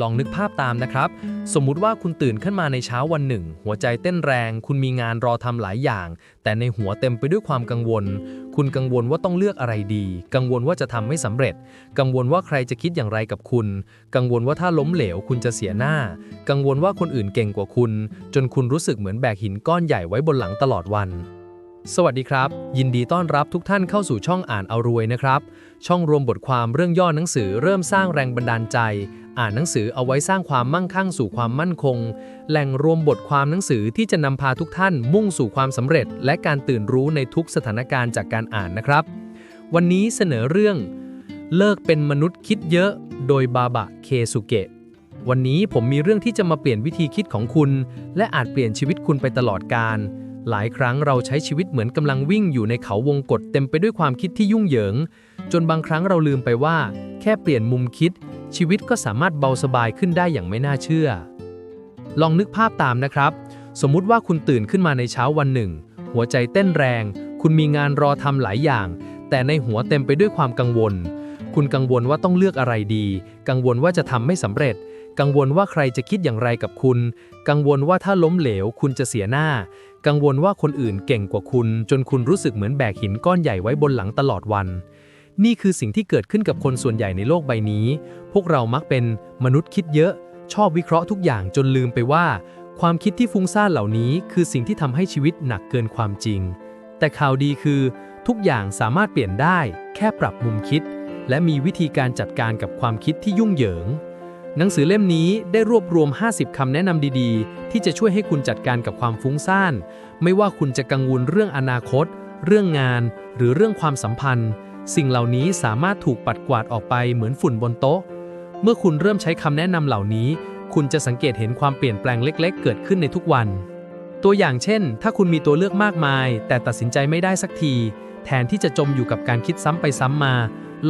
ลองนึกภาพตามนะครับ สมมุติว่าคุณตื่นขึ้นมาในเช้าวันหนึ่ง หัวใจเต้นแรง คุณมีงานรอทำหลายอย่าง แต่ในหัวเต็มไปด้วยความกังวล คุณกังวลว่าต้องเลือกอะไรดี กังวลว่าจะทำไม่สำเร็จ กังวลว่าใครจะคิดอย่างไรกับคุณ กังวลว่าถ้าล้มเหลวคุณจะเสียหน้า กังวลว่าคนอื่นเก่งกว่าคุณ จนคุณรู้สึกเหมือนแบกหินก้อนใหญ่ไว้บนหลังตลอดวันสวัสดีครับ ยินดีต้อนรับทุกท่านเข้าสู่ช่องอ่านเอารวยนะครับ ช่องรวมบทความเรื่องย่อหนังสือเริ่มสร้างแรงบันดาลใจ อ่านหนังสือเอาไว้สร้างความมั่งคั่งสู่ความมั่นคง แหล่งรวมบทความหนังสือที่จะนำพาทุกท่านมุ่งสู่ความสำเร็จ และการตื่นรู้ในทุกสถานการณ์จากการอ่านนะครับ วันนี้เสนอเรื่อง เลิกเป็นมนุษย์คิดเยอะโดยบาบะเคสุเกะวันนี้ผมมีเรื่องที่จะมาเปลี่ยนวิธีคิดของคุณ และอาจเปลี่ยนชีวิตคุณไปตลอดกาลหลายครั้งเราใช้ชีวิตเหมือนกำลังวิ่งอยู่ในเขาวงกฏเต็มไปด้วยความคิดที่ยุ่งเหยิง จนบางครั้งเราลืมไปว่า แค่เปลี่ยนมุมคิด ชีวิตก็สามารถเบาสบายขึ้นได้อย่างไม่น่าเชื่อ ลองนึกภาพตามนะครับ สมมุติว่าคุณตื่นขึ้นมาในเช้าวันหนึ่ง หัวใจเต้นแรง คุณมีงานรอทำหลายอย่าง แต่ในหัวเต็มไปด้วยความกังวล คุณกังวลว่าต้องเลือกอะไรดี กังวลว่าจะทำไม่สำเร็จ กังวลว่าใครจะคิดอย่างไรกับคุณ กังวลว่าถ้าล้มเหลว คุณจะเสียหน้า กังวลว่าคนอื่นเก่งกว่าคุณ จนคุณรู้สึกเหมือนแบกหินก้อนใหญ่ไว้บนหลังตลอดวัน นี่คือสิ่งที่เกิดขึ้นกับคนส่วนใหญ่ในโลกใบนี้ พวกเรามักเป็นมนุษย์คิดเยอะ ชอบวิเคราะห์ทุกอย่างจนลืมไปว่า ความคิดที่ฟุ้งซ่านเหล่านี้ คือสิ่งที่ทำให้ชีวิตหนักเกินความจริง แต่ข่าวดีคือ ทุกอย่างสามารถเปลี่ยนได้ แค่ปรับมุมคิด และมีวิธีการจัดการกับความคิดที่ยุ่งเหยิง หนังสือเล่มนี้ได้รวบรวม 50 คำแนะนำดีๆ ที่จะช่วยให้คุณจัดการกับความฟุ้งซ่าน ไม่ว่าคุณจะกังวลเรื่องอนาคต เรื่องงาน หรือเรื่องความสัมพันธ์ สิ่งเหล่านี้สามารถถูกปัดกวาดออกไปเหมือนฝุ่นบนโต๊ะ เมื่อคุณเริ่มใช้คำแนะนำเหล่านี้ คุณจะสังเกตเห็นความเปลี่ยนแปลงเล็ก ๆ เกิดขึ้นในทุกวัน ตัวอย่างเช่น ถ้าคุณมีตัวเลือกมากมาย แต่ตัดสินใจไม่ได้สักที แทนที่จะจมอยู่กับการคิดซ้ำไปซ้ำมา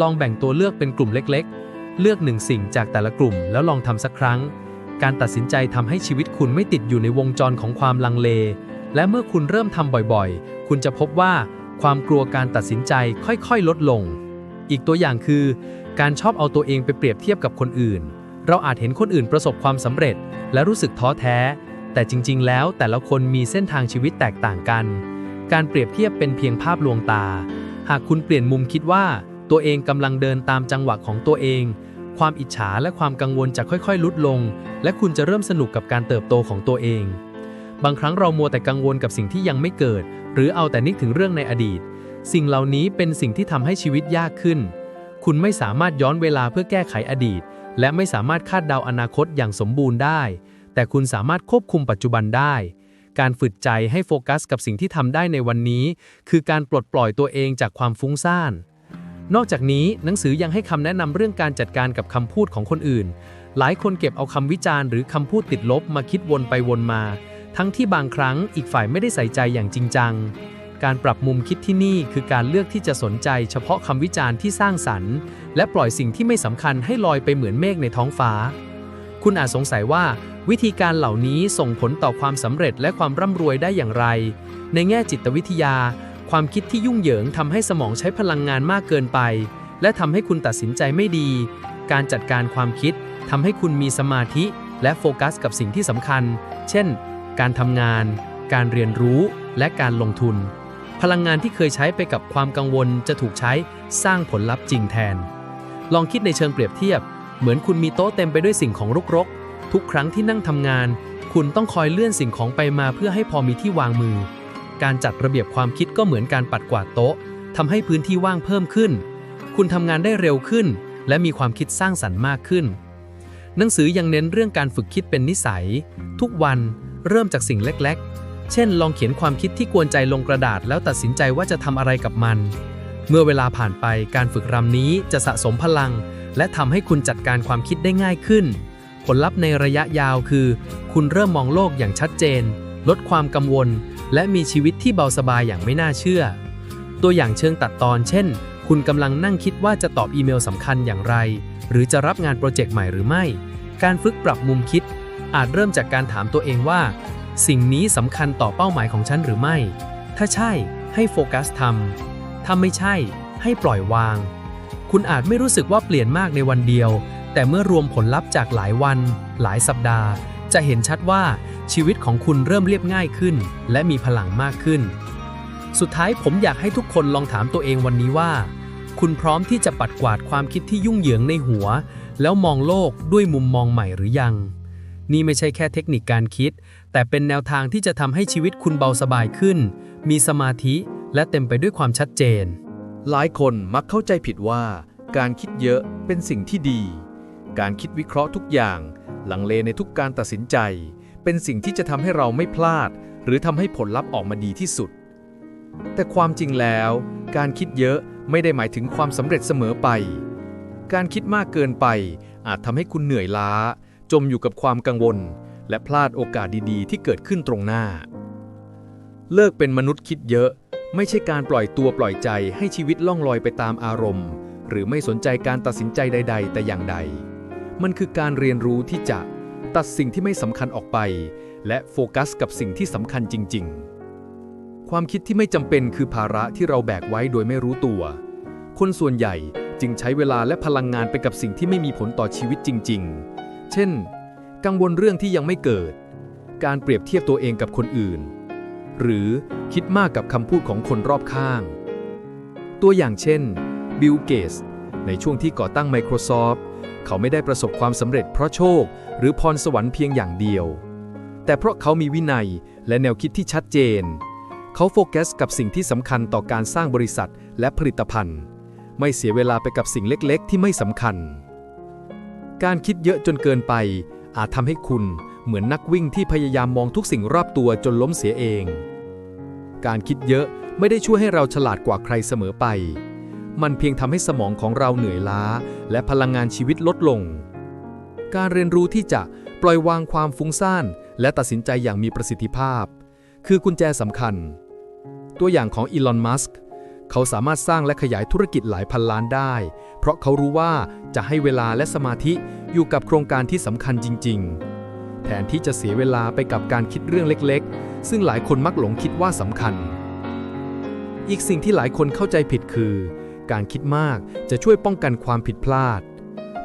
ลองแบ่งตัวเลือกเป็นกลุ่มเล็ก ๆ เลือกหนึ่งสิ่งจากแต่ละกลุ่มแล้วลองทำสักครั้ง การตัดสินใจทำให้ชีวิตคุณไม่ติดอยู่ในวงจรของความลังเล และเมื่อคุณเริ่มทำบ่อยๆ คุณจะพบว่า ความกลัวการตัดสินใจค่อยๆ ลดลง อีกตัวอย่างคือ การชอบเอาตัวเองไปเปรียบเทียบกับคนอื่น เราอาจเห็นคนอื่นประสบความสำเร็จ และรู้สึกท้อแท้ แต่จริง ๆ แล้วแต่ละคนมีเส้นทางชีวิตแตกต่างกัน การเปรียบเทียบเป็นเพียงภาพลวงตา หากคุณเปลี่ยนมุมคิดว่า ตัวเองกำลังเดินตามจังหวะของตัวเอง ความอิจฉาและความกังวลจะค่อยๆ ลดลง และคุณจะเริ่มสนุกกับการเติบโตของตัวเองบางครั้งเรามัวแต่กังวลกับสิ่งที่ยังไม่เกิด หรือเอาแต่นึกถึงเรื่องในอดีต สิ่งเหล่านี้เป็นสิ่งที่ทำให้ชีวิตยากขึ้น คุณไม่สามารถย้อนเวลาเพื่อแก้ไขอดีต และไม่สามารถคาดเดาอนาคตอย่างสมบูรณ์ได้ แต่คุณสามารถควบคุมปัจจุบันได้ การฝึกใจให้โฟกัสกับสิ่งที่ทำได้ในวันนี้ คือการปลดปล่อยตัวเองจากความฟุ้งซ่านนอกจากนี้หนังสือยังให้คำแนะนำเรื่องการจัดการกับคำพูดของคนอื่น หลายคนเก็บเอาคำวิจารณ์หรือคำพูดติดลบมาคิดวนไปวนมา ทั้งที่บางครั้งอีกฝ่ายไม่ได้ใส่ใจอย่างจริงจัง การปรับมุมคิดที่นี่คือการเลือกที่จะสนใจเฉพาะคำวิจารณ์ที่สร้างสรรค์ และปล่อยสิ่งที่ไม่สำคัญให้ลอยไปเหมือนเมฆในท้องฟ้า คุณอาจสงสัยว่า วิธีการเหล่านี้ส่งผลต่อความสำเร็จและความร่ำรวยได้อย่างไร ในแง่จิตวิทยา ความคิดที่ยุ่งเหยิงทำให้สมองใช้พลังงานมากเกินไป และทำให้คุณตัดสินใจไม่ดี การจัดการความคิดทำให้คุณมีสมาธิ และโฟกัสกับสิ่งที่สำคัญ เช่น การทำงาน การเรียนรู้ และการลงทุน พลังงานที่เคยใช้ไปกับความกังวลจะถูกใช้สร้างผลลัพธ์จริงแทน ลองคิดในเชิงเปรียบเทียบ เหมือนคุณมีโต๊ะเต็มไปด้วยสิ่งของรกๆ ทุกครั้งที่นั่งทำงาน คุณต้องคอยเลื่อนสิ่งของไปมาเพื่อให้พอมีที่วางมือ การจัดระเบียบความคิดก็เหมือนการปัดกวาดโต๊ะทำให้พื้นที่ว่างเพิ่มขึ้น คุณทำงานได้เร็วขึ้น และมีความคิดสร้างสรรค์มากขึ้นหนังสือยังเน้นเรื่องการฝึกคิดเป็นนิสัย ทุกวัน เริ่มจากสิ่งเล็กๆ เช่น ลองเขียนความคิดที่กวนใจลงกระดาษ แล้วตัดสินใจว่าจะทำอะไรกับมัน เมื่อเวลาผ่านไปการฝึกรำนี้จะสะสมพลัง และทำให้คุณจัดการความคิดได้ง่ายขึ้น ผลลัพธ์ในระยะยาวคือ คุณเริ่มมองโลกอย่างชัดเจน ลดความกังวล และมีชีวิตที่เบาสบายอย่างไม่น่าเชื่อ ตัวอย่างเชิงตัดตอน เช่น คุณกำลังนั่งคิดว่าจะตอบอีเมลสำคัญอย่างไร หรือจะรับงานโปรเจกต์ใหม่หรือไม่ การฝึกปรับมุมคิด อาจเริ่มจากการถามตัวเองว่า สิ่งนี้สำคัญต่อเป้าหมายของฉันหรือไม่ ถ้าใช่ให้โฟกัสทำถ้าไม่ใช่ ให้ปล่อยวาง คุณอาจไม่รู้สึกว่าเปลี่ยนมากในวันเดียว แต่เมื่อรวมผลลัพธ์จากหลายวัน หลายสัปดาห์ จะเห็นชัดว่าชีวิตของคุณเริ่มเรียบง่ายขึ้น และมีพลังมากขึ้น สุดท้ายผมอยากให้ทุกคนลองถามตัวเองวันนี้ว่า คุณพร้อมที่จะปัดกวาดความคิดที่ยุ่งเหยิงในหัว แล้วมองโลกด้วยมุมมองใหม่หรือยัง นี่ไม่ใช่แค่เทคนิคการคิด แต่เป็นแนวทางที่จะทำให้ชีวิตคุณเบาสบายขึ้น มีสมาธิและเต็มไปด้วยความชัดเจน หลายคนมักเข้าใจผิดว่า การคิดเยอะเป็นสิ่งที่ดี การคิดวิเคราะห์ทุกอย่าง หลังเลในทุกการตัดสินใจ เป็นสิ่งที่จะทำให้เราไม่พลาด หรือทำให้ผลลัพธ์ออกมาดีที่สุด แต่ความจริงแล้ว การคิดเยอะไม่ได้หมายถึงความสำเร็จเสมอไป การคิดมากเกินไปอาจทำให้คุณเหนื่อยล้า จมอยู่กับความกังวล และพลาดโอกาสดีๆ ที่เกิดขึ้นตรงหน้า เลิกเป็นมนุษย์คิดเยอะ ไม่ใช่การปล่อยตัวปล่อยใจให้ชีวิตล่องลอยไปตามอารมณ์ หรือไม่สนใจการตัดสินใจใด ๆ แต่อย่างใด มันคือการเรียนรู้ที่จะตัดสิ่งที่ไม่สำคัญออกไป และโฟกัสกับสิ่งที่สำคัญจริง ๆ ความคิดที่ไม่จำเป็นคือภาระที่เราแบกไว้โดยไม่รู้ตัว คนส่วนใหญ่จึงใช้เวลาและพลังงานไปกับสิ่งที่ไม่มีผลต่อชีวิตจริง ๆ เช่น กังวลเรื่องที่ยังไม่เกิด การเปรียบเทียบตัวเองกับคนอื่น หรือคิดมากกับคำพูดของคนรอบข้าง ตัวอย่างเช่น บิล เกตส์ในช่วงที่ก่อตั้ง Microsoft เขาไม่ได้ประสบความสำเร็จเพราะโชค หรือพรสวรรค์เพียงอย่างเดียว แต่เพราะเขามีวินัยและแนวคิดที่ชัดเจน เขาโฟกัสกับสิ่งที่สำคัญต่อการสร้างบริษัทและผลิตภัณฑ์ ไม่เสียเวลาไปกับสิ่งเล็กๆ ที่ไม่สำคัญ การคิดเยอะจนเกินไป อาจทำให้คุณเหมือนนักวิ่งที่พยายามมองทุกสิ่งรอบตัวจนล้มเสียเอง การคิดเยอะไม่ได้ช่วยให้เราฉลาดกว่าใครเสมอไป มันเพียงทำให้สมองของเราเหนื่อยล้า และพลังงานชีวิตลดลง การเรียนรู้ที่จะปล่อยวางความฟุ้งซ่าน และตัดสินใจอย่างมีประสิทธิภาพ คือกุญแจสำคัญ ตัวอย่างของอีลอน มัสก์ เขาสามารถสร้างและขยายธุรกิจหลายพันล้านได้ เพราะเขารู้ว่าจะให้เวลาและสมาธิอยู่กับโครงการที่สำคัญจริง ๆ แทนที่จะเสียเวลาไปกับการคิดเรื่องเล็กๆ ซึ่งหลายคนมักหลงคิดว่าสำคัญ อีกสิ่งที่หลายคนเข้าใจผิดคือ การคิดมากจะช่วยป้องกันความผิดพลาด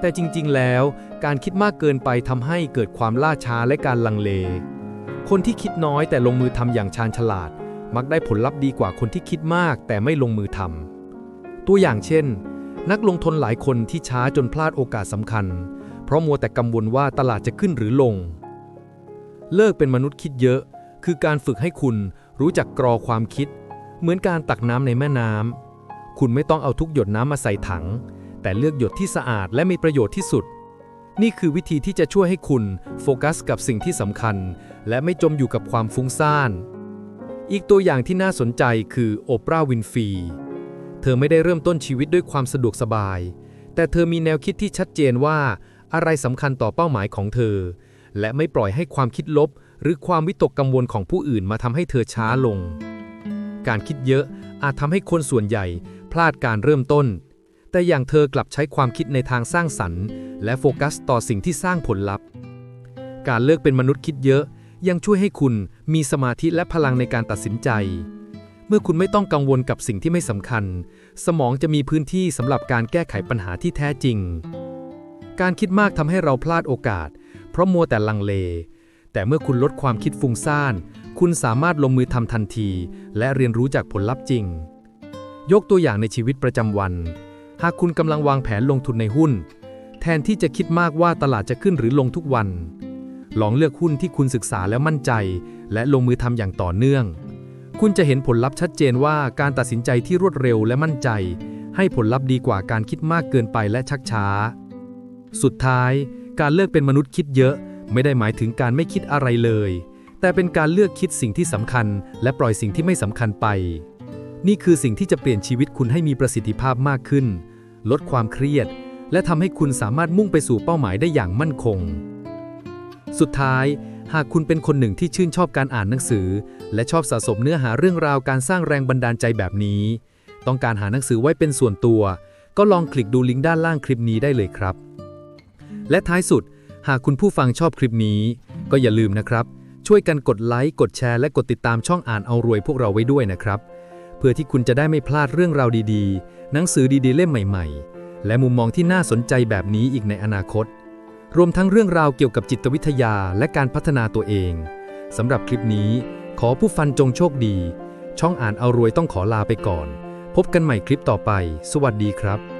แต่จริงๆ แล้ว การคิดมากเกินไปทำให้เกิดความล่าช้าและการลังเล คนที่คิดน้อยแต่ลงมือทำอย่างชาญฉลาด มักได้ผลลัพธ์ดีกว่าคนที่คิดมากแต่ไม่ลงมือทำตัวอย่างเช่น นักลงทุนหลายคนที่ช้าจนพลาดโอกาสสำคัญ เพราะมัวแต่กังวลว่าตลาดจะขึ้นหรือลง เลิกเป็นมนุษย์คิดเยอะ คือการฝึกให้คุณรู้จักกรอความคิด เหมือนการตักน้ำในแม่น้ำคุณไม่ต้องเอาทุกหยดน้ำมาใส่ถัง แต่เลือกหยดที่สะอาดและมีประโยชน์ที่สุดนี่คือวิธีที่จะช่วยให้คุณโฟกัสกับสิ่งที่สำคัญ และไม่จมอยู่กับความฟุ้งซ่าน อีกตัวอย่างที่น่าสนใจคือโอปราห์วินฟี เธอไม่ได้เริ่มต้นชีวิตด้วยความสะดวกสบาย แต่เธอมีแนวคิดที่ชัดเจนว่าอะไรสำคัญต่อเป้าหมายของเธอ และไม่ปล่อยให้ความคิดลบ หรือความวิตกกังวลของผู้อื่นมาทำให้เธอช้าลง การคิดเยอะอาจทำให้คนส่วนใหญ่ พลาดการเริ่มต้น แต่อย่างเธอกลับใช้ความคิดในทางสร้างสรรค์ และโฟกัสต่อสิ่งที่สร้างผลลัพธ์ การเลิกเป็นมนุษย์คิดเยอะ ยังช่วยให้คุณมีสมาธิและพลังในการตัดสินใจ เมื่อคุณไม่ต้องกังวลกับสิ่งที่ไม่สำคัญ สมองจะมีพื้นที่สำหรับการแก้ไขปัญหาที่แท้จริง การคิดมากทำให้เราพลาดโอกาส เพราะมัวแต่ลังเล แต่เมื่อคุณลดความคิดฟุ้งซ่าน คุณสามารถลงมือทำทันที และเรียนรู้จากผลลัพธ์จริง ยกตัวอย่างในชีวิตประจำวัน หากคุณกำลังวางแผนลงทุนในหุ้น แทนที่จะคิดมากว่าตลาดจะขึ้นหรือลงทุกวัน ลองเลือกหุ้นที่คุณศึกษาแล้วมั่นใจ และลงมือทำอย่างต่อเนื่อง คุณจะเห็นผลลัพธ์ชัดเจนว่าการตัดสินใจที่รวดเร็วและมั่นใจ ให้ผลลัพธ์ดีกว่าการคิดมากเกินไปและชักช้า สุดท้าย การเลิกเป็นมนุษย์คิดเยอะ ไม่ได้หมายถึงการไม่คิดอะไรเลย แต่เป็นการเลือกคิดสิ่งที่สำคัญ และปล่อยสิ่งที่ไม่สำคัญไป นี่คือสิ่งที่จะเปลี่ยนชีวิตคุณให้มีประสิทธิภาพมากขึ้น ลดความเครียด และทำให้คุณสามารถมุ่งไปสู่เป้าหมายได้อย่างมั่นคง สุดท้าย หากคุณเป็นคนหนึ่งที่ชื่นชอบการอ่านหนังสือ และชอบสะสมเนื้อหาเรื่องราวการสร้างแรงบันดาลใจแบบนี้ ต้องการหาหนังสือไว้เป็นส่วนตัว ก็ลองคลิกดูลิงก์ด้านล่างคลิปนี้ได้เลยครับ และท้ายสุด หากคุณผู้ฟังชอบคลิปนี้ ก็อย่าลืมนะครับ ช่วยกันกดไลค์กดแชร์และกดติดตามช่องอ่านเอารวยพวกเราไว้ด้วยนะครับ เพื่อที่คุณจะได้ไม่พลาดเรื่องราวดีๆ หนังสือดีๆ เล่มใหม่ ๆ และมุมมองที่น่าสนใจแบบนี้อีกในอนาคต รวมทั้งเรื่องราวเกี่ยวกับจิตวิทยาและการพัฒนาตัวเองสำหรับคลิปนี้ ขอผู้ฟันจงโชคดี ช่องอ่านเอารวยต้องขอลาไปก่อน พบกันใหม่คลิปต่อไป สวัสดีครับ